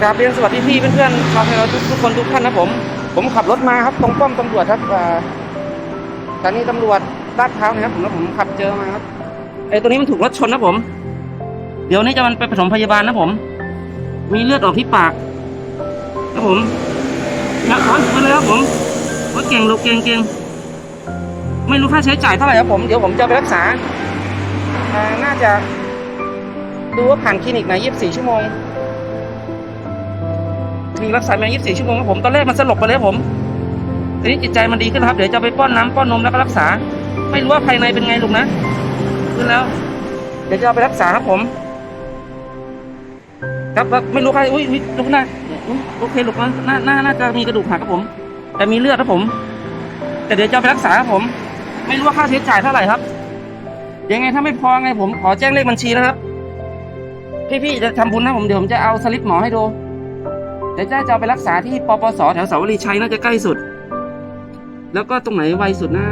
กราบเรียนสวัสดีพี่เพื่อนๆชาวไทยเราทุกทุกคนทุกท่านนะผม ผมขับรถมาครับตรงป้อมตำรวจครับอ่าสถานีตำรวจลาดพร้าวนะครับผมแล้วผมขับเจอมาครับไอ้ตัวนี้มันถูกรถชนนะผม เดี๋ยวนี้จะมันไปปฐมพยาบาลนะผม มีเลือดออกที่ปากนะผมนะขอมาเลยครับผมว่าเก่งลูกเก่งเก่งไม่รู้ค่าใช้จ่ายเท่าไหร่ครับผมเดี๋ยวผมจะไปรักษาอ่าน่าจะดูว่าผ่านคลินิกไหน24 ชั่วโมง คลินิกรักษาแมา24 ชั่วโมงครับผมตอนแรกมันสลบไปเลยผมทีนี้จิตใจมันดีขึ้นครับ เดี๋ยวจะไปป้อนน้ำป้อนนมแล้วก็รักษา ไม่รู้ว่าภายในเป็นไงลูกนะขึ้นแล้ว เดี๋ยวจะเอาไปรักษาครับผม ครับแล้วไม่รู้ใครอุ้ยอุ้ยลูกหน้าโอเคลูกนะน่าน่าน่าจะมีกระดูกหักครับผม แต่มีเลือดครับผม แต่เดี๋ยวจะเอาไปรักษาครับผม ไม่รู้ว่าค่าใช้จ่ายเท่าไหร่ครับยังไงถ้าไม่พอไงผมขอแจ้งเลขบัญชีนะครับ พี่ๆจะทำบุญนะผมเดี๋ยวผมจะเอาสลิปหมอให้ดู เดี๋ยวจะจะเอาไปรักษาที่ปปสแถวเสาวรีชัยน่าจะใกล้สุด แล้วก็ตรงไหนไวสุดนะ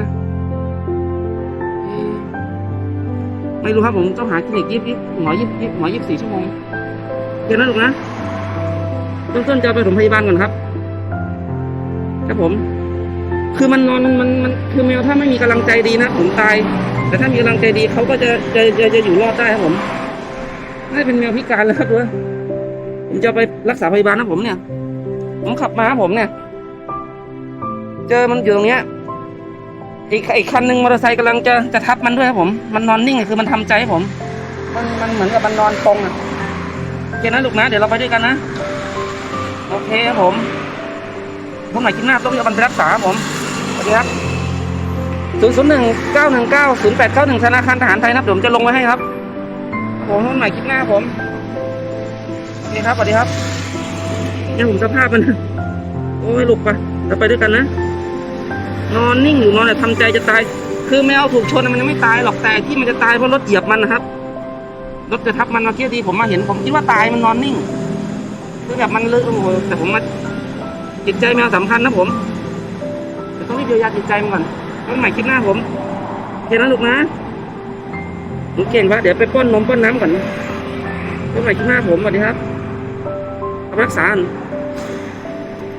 ไม่รู้ครับผมต้องหาคลินิกยิบยิบหมอยิบยิบหมอยิบสี่ชั่วโมงเดี๋ยวนะลูกนะเบื้องต้นจะเอาไปโรงพยาบาลก่อนครับ ครับผม คือมันนอนมันมันคือแมวถ้าไม่มีกำลังใจดีนะผมตาย แต่ถ้ามีกำลังใจดีเขาก็จะจะจะจะอยู่รอดได้ครับผมน่าจะเป็นแมวพิการแล้วครับด้วย ผมจะไปรักษาพยาบาลนะผมเนี่ย ผมขับมาผมเนี่ย เจอมันอยู่ตรงเนี้ยอีกอีกคันหนึ่งมอเตอร์ไซค์กำลังจะจะทับมันด้วยครับผม มันนอนนิ่งอะคือมันทำใจผม มันมันเหมือนกับมันนอนตรงอะโอเคนะลูกนะ เดี๋ยวเราไปด้วยกันนะ โอเคครับผมผมหมายคิดหน้าต้องเอามันไปรักษาผมสวัสดีครับศูนย์ศูนย์หนึ่งเก้าหนึ่งเก้าศูนย์แปดเก้าหนึ่งธนาคารทหารไทยนะครับผมจะลงไว้ให้ครับ ผมผมหมายคิดหน้าผม เคครับสวัสดีครับนี่ผมสภาพมันโอ้ยลูกไปเราไปด้วยกันนะ นอนนิ่งอยู่นอนแต่ทำใจจะตาย คือแมวถูกชนมันยังไม่ตายหรอกแต่ที่มันจะตายเพราะรถเหยียบมันนะครับ รถจะทับมันเมื่อกี้ที่ผมมาเห็นผมคิดว่าตายมันนอนนิ่ง คือแบบมันเลยโอ้โหแต่ผมมาจิตใจแมวสำคัญนะผมแต่ต้องรีบเยียวยาจิตใจมันก่อนวันใหม่คลิปหน้าผมโอเคนะลูกนะหนูเก่งปะเดี๋ยวไปป้อนนมป้อนน้ำก่อนวันใหม่คลิปหน้าผมสวัสดีครับ รักษาน